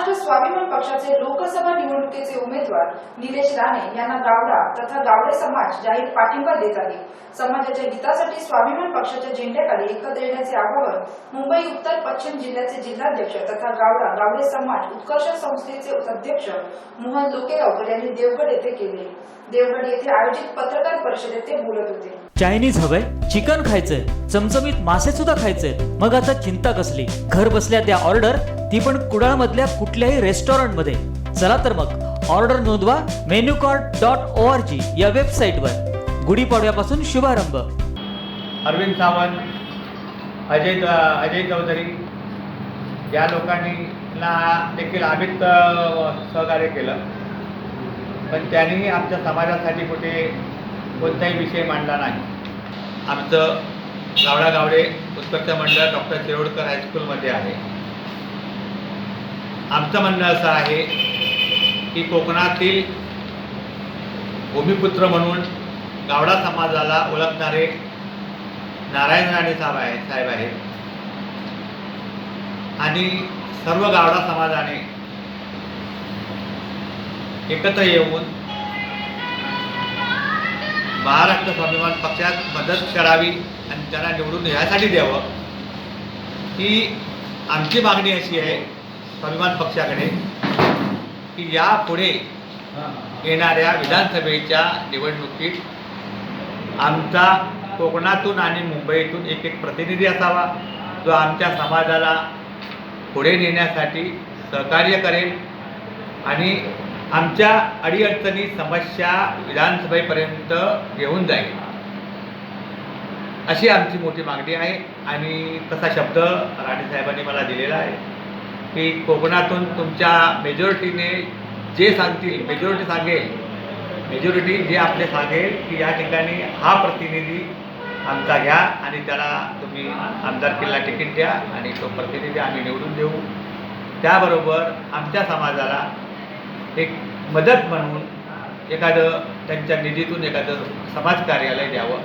महाराष्ट्र स्वाभिमान पक्षाचे लोकसभा निवडणुकीचे उमेदवार निलेश राणे यांना गावडा तथा गावडे समाज जाहीर पाठिंबा देत आहे. समाजाच्या हितासाठी स्वाभिमान पक्षाच्या झेंड्याखाली एकत्र येण्याचे आवाहन मुंबई उत्तर पश्चिम जिल्ह्याचे जिल्हाध्यक्ष तथा गावडा गावडे समाज उत्कर्ष संस्थेचे अध्यक्ष मोहन लोकेगावकर यांनी देवगड येथे केले. देवगड येथे आयोजित पत्रकार परिषदेत ते बोलत होते. चायनीज हवंय चिकन खायचंय चमचमीत मासे सुद्धा खायचे मग आता चिंता कसली? घर बसल्या त्या ऑर्डर ती पण कुडाळमधल्या कुठल्याही रेस्टॉरंटमध्ये चला तर मग ऑर्डर नोंदवा menu card dot O R G या वेबसाईट वर गुढीपाडव्यापासून शुभारंभ. अरविंद सावंत अजय अजय चौधरी या लोकांनी ना देखील आम्हीच सहकार्य केलं. पण त्यांनी आमच्या समाजासाठी कुठे कोणताही विषय मांडला नाही. आमचं गावडा गावडे उत्कर्ष मंडळ डॉक्टर शिरोडकर हायस्कूलमध्ये आहे. आमचं म्हणणं असं आहे की कोकणातील भूमिपुत्र म्हणून गावडा समाजाला ओळखणारे नारायण राणे साहेब आहे साहेब आहेत. आणि सर्व गावडा समाजाने एकत्र येऊन महाराष्ट्र स्वाभिमान पक्षात मदत करावी आणि त्यांना निवडून यासाठी द्यावं ही आमची मागणी अशी आहे. स्वाभिमान पक्षाकडे की यापुढे येणाऱ्या विधानसभेच्या निवडणुकीत आमचा कोकणातून आणि मुंबईतून एक एक प्रतिनिधी असावा जो आमच्या समाजाला पुढे नेण्यासाठी सहकार्य करेल आणि आमच्या अडीअडचणी समस्या विधानसभेपर्यंत घेऊन जाईल. अशी आमची मोठी मागणी आहे आणि तसा शब्द राणेसाहेबांनी मला दिलेला आहे. की कोकणातून तुमच्या मेजॉरिटीने जे सांगतील मेजॉरिटी सांगेल मेजॉरिटी जे आपले सांगेल की या ठिकाणी हा प्रतिनिधी आमचा घ्या आणि त्याला तुम्ही आमदारकीला तिकीट द्या आणि तो प्रतिनिधी आम्ही निवडून देऊ. त्याबरोबर आमच्या समाजाला एक मदत म्हणून एखादं त्यांच्या निधीतून एखादं समाज कार्यालय द्यावं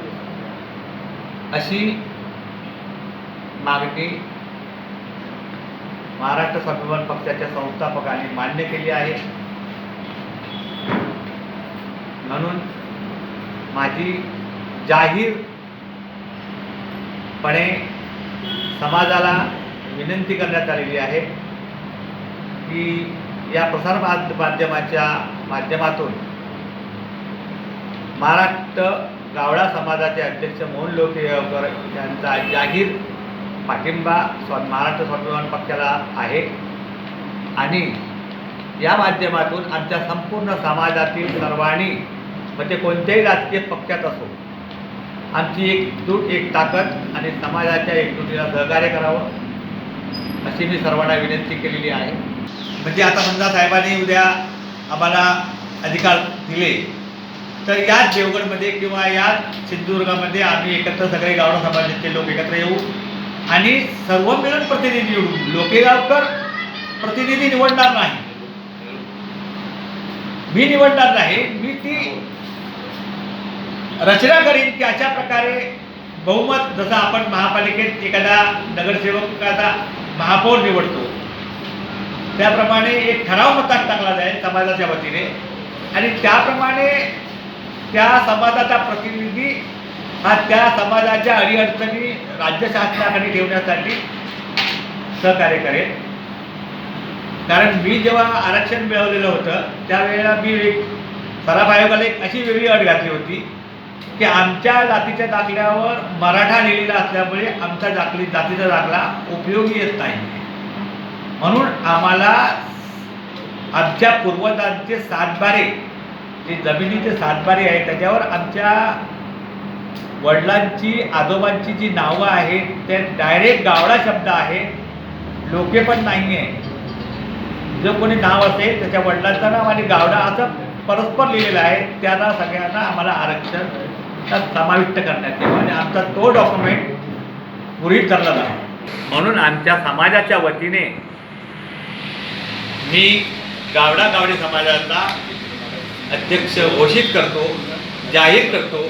अशी मागणी महाराष्ट्र स्वाभिमान पक्षाच्या संस्थापकांनी मान्य केली आहे. म्हणून माझी जाहीरपणे समाजाला विनंती करण्यात आलेली आहे की या प्रसार माध्यमाच्या माध्यमातून महाराष्ट्र गावडा समाजाचे अध्यक्ष मोहन लोकेकर यांचा जाहीर पाठिंबा स्वा महाराष्ट्र स्वाभिमान पक्षाला आहे. आणि या माध्यमातून आमच्या संपूर्ण समाजातील सर्वांनी म्हणजे कोणत्याही राजकीय पक्षात असो आमची एकजूट एक ताकद आणि समाजाच्या एकजुटीला सहकार्य करावं अशी मी सर्वांना विनंती केलेली आहे. म्हणजे आता समजा साहेबांनी उद्या आम्हाला अधिकार दिले तर याच देवगडमध्ये किंवा याच सिंधुदुर्गामध्ये आम्ही एकत्र सगळे गावडा समाजाचे लोक एकत्र येऊ. आणि सर्व मिळून प्रतिनिधी निवडू लोकेगावकर प्रतिनिधी निवडणार नाही. मी निवडणार नाही मी ती रचना करीन की अशा प्रकारे बहुमत जसं आपण महापालिकेत एखादा नगरसेवकाचा महापौर निवडतो त्याप्रमाणे एक ठराव मतात टाकला जाईल समाजाच्या वतीने. आणि त्याप्रमाणे त्या समाजाचा प्रतिनिधी हा त्या समाजाच्या अडीअडचणी राज्य शासनाखाली ठेवण्यासाठी सहकार्य करेल. कारण मी जेव्हा आरक्षण मिळवलेलं होतं त्यावेळेला मी एक सराफ आयोगाला एक अशी वेगळी अट घातली होती की आमच्या जातीच्या दाखल्यावर मराठा लिहिलेला असल्यामुळे आमच्या दाखली जातीचा दाखला उपयोगी येत नाही. म्हणून आम्हाला आमच्या पूर्वजांचे सातबारे जे जमिनीचे सातबारे आहे त्याच्यावर आमच्या वडिलांची आजोबांची जी नावं आहेत ते डायरेक्ट गावडा शब्द आहे. लोके पण नाही आहे जो कोणी नाव असेल त्याच्या वडिलांचं नाव आणि गावडा असं परस्पर लिहिलेलं आहे त्याला सगळ्यांना आम्हाला आरक्षण समाविष्ट करण्यात येईल. आणि आमचा तो डॉक्युमेंट गृहीत धरला आहे. म्हणून आमच्या समाजाच्या वतीने मी गावडा गावडी समाजाचा अध्यक्ष घोषित करतो जाहीर करतो.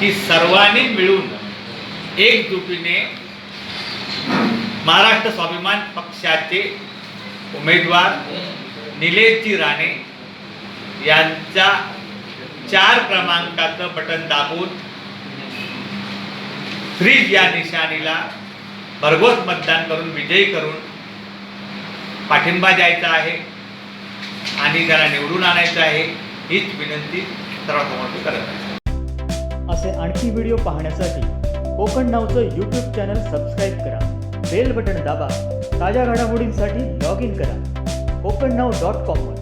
की सर्वांनी मिळून एकजुटीने महाराष्ट्र स्वाभिमान पक्षाचे उमेदवार निलेशजी राणे यांच्या चार क्रमांकाचं बटन दाबून फ्रीज या निशाणीला भरघोस मतदान करून विजयी करून पाठिंबा द्यायचा आहे आणि त्याला निवडून आणायचं आहे हीच विनंती सर्वसमोर करत आहे. असे आणखी व्हिडिओ पाहण्यासाठी कोकण नावचं यूट्यूब चॅनल सबस्क्राईब करा. बेल बटन दाबा. ताज्या घडामोडींसाठी लॉग इन करा. कोकण नाव डॉट कॉमवर